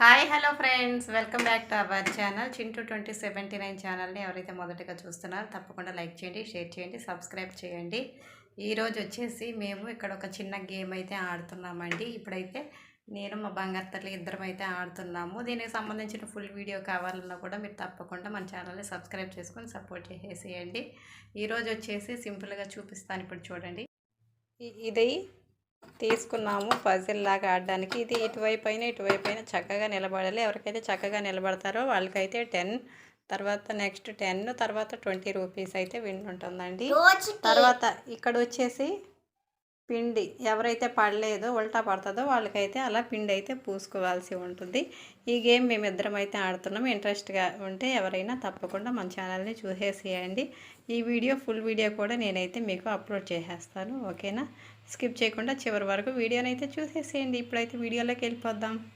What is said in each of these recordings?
Hi hello friends welcome back to our channel Chintu twenty seventy nine ఛానల్ని ఎవరైతే మొదటగా చూస్తున్నారో తప్పకుండా లైక్ చేయండి షేర్ చేయండి సబ్స్క్రైబ్ చేయండి. ఈరోజు వచ్చేసి మేము ఇక్కడ ఒక చిన్న గేమ్ అయితే ఆడుతున్నామండి. ఇప్పుడైతే నేను మా బంగారు తల్లి ఇద్దరం అయితే ఆడుతున్నాము. దీనికి సంబంధించిన ఫుల్ వీడియో కావాలన్నా కూడా మీరు తప్పకుండా మన ఛానల్ని సబ్స్క్రైబ్ చేసుకొని సపోర్ట్ చేసేయండి. ఈరోజు వచ్చేసి సింపుల్గా చూపిస్తాను ఇప్పుడు చూడండి. ఇది తీసుకున్నాము పజిల్ లాగా ఆడడానికి. ఇది ఇటువైపు అయినా ఇటువైపు అయినా చక్కగా నిలబడాలి. ఎవరికైతే చక్కగా నిలబడతారో వాళ్ళకైతే టెన్ తర్వాత నెక్స్ట్ టెన్ తర్వాత ట్వంటీ రూపీస్ అయితే విన్ ఉంటుందండి. తర్వాత ఇక్కడ వచ్చేసి పిండి ఎవరైతే పడలేదో ఉల్టా పడుతుందో వాళ్ళకైతే అలా పిండి అయితే పూసుకోవాల్సి ఉంటుంది. ఈ గేమ్ మేమిద్దరం అయితే ఆడుతున్నాం. ఇంట్రెస్ట్గా ఉంటే ఎవరైనా తప్పకుండా మన ఛానల్ని చూసేసేయండి. ఈ వీడియో ఫుల్ వీడియో కూడా నేనైతే మీకు అప్లోడ్ చేసేస్తాను ఓకేనా? స్కిప్ చేయకుండా చివరి వరకు వీడియోని అయితే చూసేసేయండి. ఇప్పుడైతే వీడియోలోకి వెళ్ళిపోద్దాం.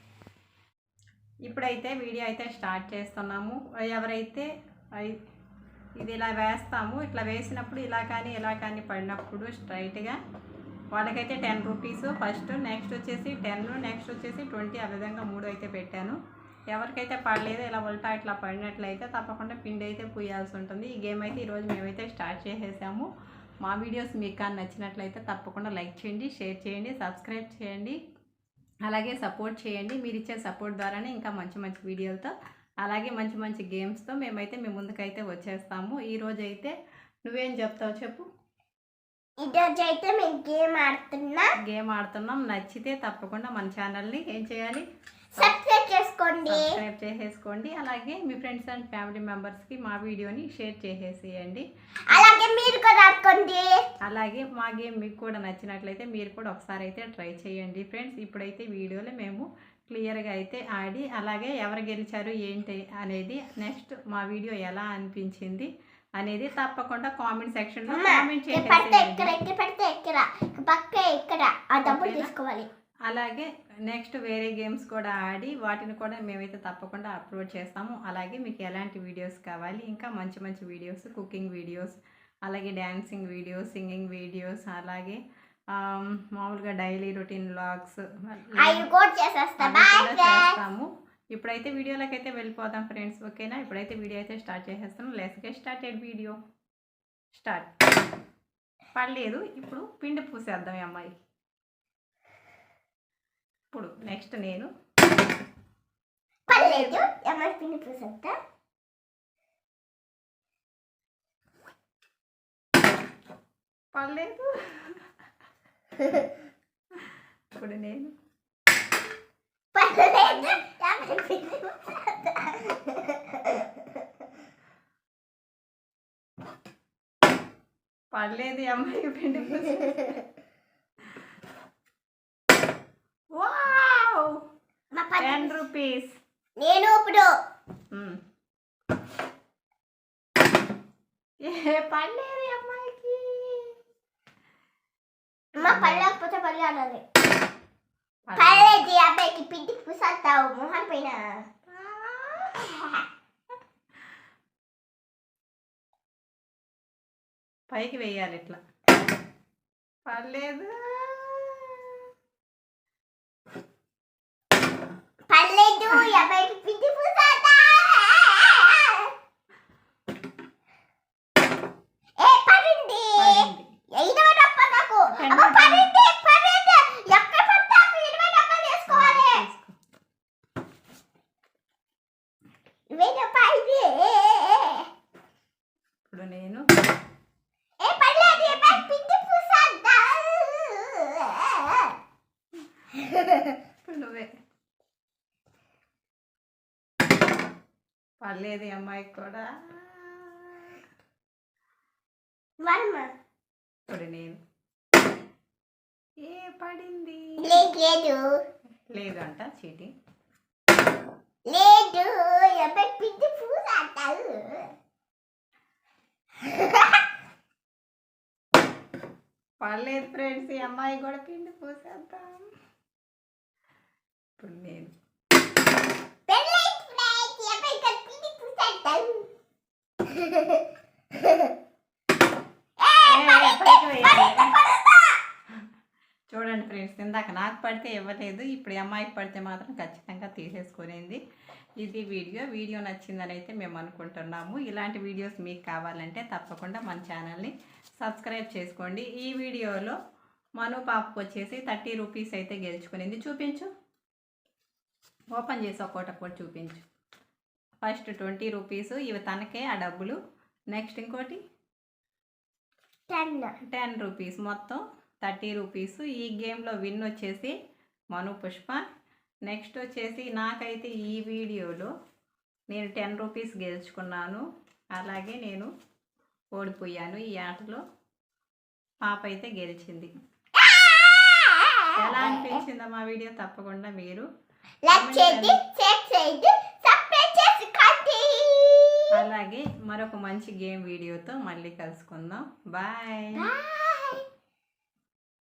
ఇప్పుడైతే వీడియో అయితే స్టార్ట్ చేస్తున్నాము. ఎవరైతే ఐ- ఇది ఇలా వేస్తాము ఇట్లా వేసినప్పుడు ఇలా కానీ ఇలా కానీ పడినప్పుడు స్ట్రైట్గా వాళ్ళకైతే టెన్ రూపీస్. ఫస్ట్ నెక్స్ట్ వచ్చేసి టెన్ నెక్స్ట్ వచ్చేసి ట్వంటీ ఆ విధంగా మూడు అయితే పెట్టాను. ఎవరికైతే పడలేదో ఇలా ఉల్టా ఇట్లా పడినట్లయితే తప్పకుండా పిండి అయితే పూయాల్సి ఉంటుంది. ఈ గేమ్ అయితే ఈరోజు మేమైతే స్టార్ట్ చేసేసాము. మా వీడియోస్ మీకు కానీ నచ్చినట్లయితే తప్పకుండా లైక్ చేయండి షేర్ చేయండి సబ్స్క్రైబ్ చేయండి. అలాగే సపోర్ట్ చేయండి. మీరు ఇచ్చే సపోర్ట్ ద్వారానే ఇంకా మంచి మంచి వీడియోలతో అలాగే మంచి మంచి గేమ్స్తో మేమైతే మీ ముందుకైతే వచ్చేస్తాము. ఈరోజు అయితే నువ్వేం చెప్తావు చెప్పు? ఈరోజు అయితే మేము గేమ్ ఆడుతున్నా. గేమ్ ఆడుతున్నాం. నచ్చితే తప్పకుండా మన ఛానల్ని ఏం చేయాలి? సబ్స్క్రైబ్ చేసుకోండి. సబ్స్క్రైబ్ చేసేసుకోండి. అలాగే మీ ఫ్రెండ్స్ అండ్ ఫ్యామిలీ మెంబర్స్కి మా వీడియోని షేర్ చేసేసేయండి. అలాగే మీరు కూడా ఆడుకోండి అలాగే మా గేమ్ మీకు కూడా నచ్చినట్లయితే మీరు కూడా ఒకసారి అయితే ట్రై చేయండి ఫ్రెండ్స్. ఇప్పుడైతే వీడియోలో మేము క్లియర్గా అయితే ఆడి అలాగే ఎవరు గెలిచారు ఏంటి అనేది నెక్స్ట్ మా వీడియో ఎలా అనిపించింది అనేది తప్పకుండా కామెంట్ సెక్షన్లో కామెంట్ పడితే ఇక్కడ ఇక్కడ ఇక్కడ పక్క ఇక్కడ ఆ డబ్బులు? తీసుకోవాలి. అలాగే నెక్స్ట్ వేరే గేమ్స్ కూడా ఆడి వాటిని కూడా మేమైతే తప్పకుండా అప్లోడ్ చేస్తాము. అలాగే మీకు ఎలాంటి వీడియోస్ కావాలి ఇంకా మంచి మంచి వీడియోస్ కుకింగ్ వీడియోస్ అలాగే డ్యాన్సింగ్ వీడియోస్ సింగింగ్ వీడియోస్ అలాగే మామూలుగా డైలీ రొటీన్ వ్లాగ్స్ ఫ్రెండ్స్. చేస్తాము. ఇప్పుడైతే వీడియోలోకి అయితే వెళ్ళిపోదాం ఫ్రెండ్స్ ఓకేనా? ఇప్పుడైతే వీడియో అయితే స్టార్ట్ చేసేస్తాం లెస్కే స్టార్టెడ్ వీడియో స్టార్ట్ పడలేదు ఇప్పుడు పిండి పూసేద్దాం ఈ అమ్మాయి ఇప్పుడు నెక్స్ట్ నేను. పర్లేదు. పిండి ఇప్పుడు నేను. పర్లేదు. అమ్మాయి పిండి పూసే వావ్! మా టెన్ రూపీస్. నేను ఇప్పుడు ఏ పడలేదు అమ్మాయికి. మా పని లేకపోతే పని అన్నది పడలేదు. అబ్బాయికి పిండి పూసేస్తావు మొహన్ పైన. పైకి వేయాలి ఇట్లా. పర్లేదు ఈ అబ్బాయికి పిండి పూసేస్తా ఏ పడింది పడింది ఇరవై డబ్బా నాకు టెన్ అమ్మ రూపీస్. పడింది పడింది ఎక్కడ పడితే అక్కడ ఇరవై డబ్బాలు వేసుకోవాలి తీసుకో. ఇరవై డబ్బా ఇది ఇప్పుడు నేను ఏ పర్లేదు ఈ అబ్బాయి పిండి పూసేద్దా ఇప్పుడు నువ్వే పర్లేదు ఈ అమ్మాయికి కూడా. వర్మ. ఇప్పుడు నేను. ఏ పడింది? లేదు లేదు. లేదు అంట చీటింగ్ లేదు పిండి పర్లేదు ఫ్రెండ్స్ ఈ అమ్మాయి కూడా పిండి పూసేద్దాం. ఇప్పుడు నేను పెళ్ళైంది ఫ్రెండ్స్ ఈ అబ్బాయి ఇక్కడ పిండి పూసేస్తాడు ఏ, ఏ, పైకి వేయాలి. చూడండి ఫ్రెండ్స్ ఇందాక నాకు పడితే ఇవ్వలేదు. ఇప్పుడు అమ్మాయికి పడితే మాత్రం ఖచ్చితంగా తీసేసుకునేది. ఇది వీడియో. వీడియో నచ్చిందని అయితే మేము అనుకుంటున్నాము. ఇలాంటి వీడియోస్ మీకు కావాలంటే తప్పకుండా మన ఛానల్ని సబ్స్క్రైబ్ చేసుకోండి. ఈ వీడియోలో మను పాపకు వచ్చేసి థర్టీ రూపీస్ అయితే గెలుచుకునింది. చూపించు. ఓపెన్ చేసి ఒక్కొక్కటి చూపించు. ఫస్ట్ ట్వంటీ రూపీస్ ఇవి తనకే ఆ డబ్బులు. నెక్స్ట్ ఇంకోటి? టెన్. టెన్ రూపీస్ మొత్తం థర్టీ రూపీస్. ఈ గేమ్లో విన్ వచ్చేసి మను పుష్ప. నెక్స్ట్ వచ్చేసి నాకైతే ఈ వీడియోలో నేను టెన్ రూపీస్ గెలుచుకున్నాను. అలాగే నేను ఓడిపోయాను ఈ ఆటలో. పాప అయితే గెలిచింది. ఎలా అనిపించిందో మా వీడియో? తప్పకుండా మీరు లైక్ చేయండి షేర్ చేయండి. మరొక మంచి గేమ్ వీడియోతో మళ్ళీ కలుసుకుందాం. బాయ్. బాయ్.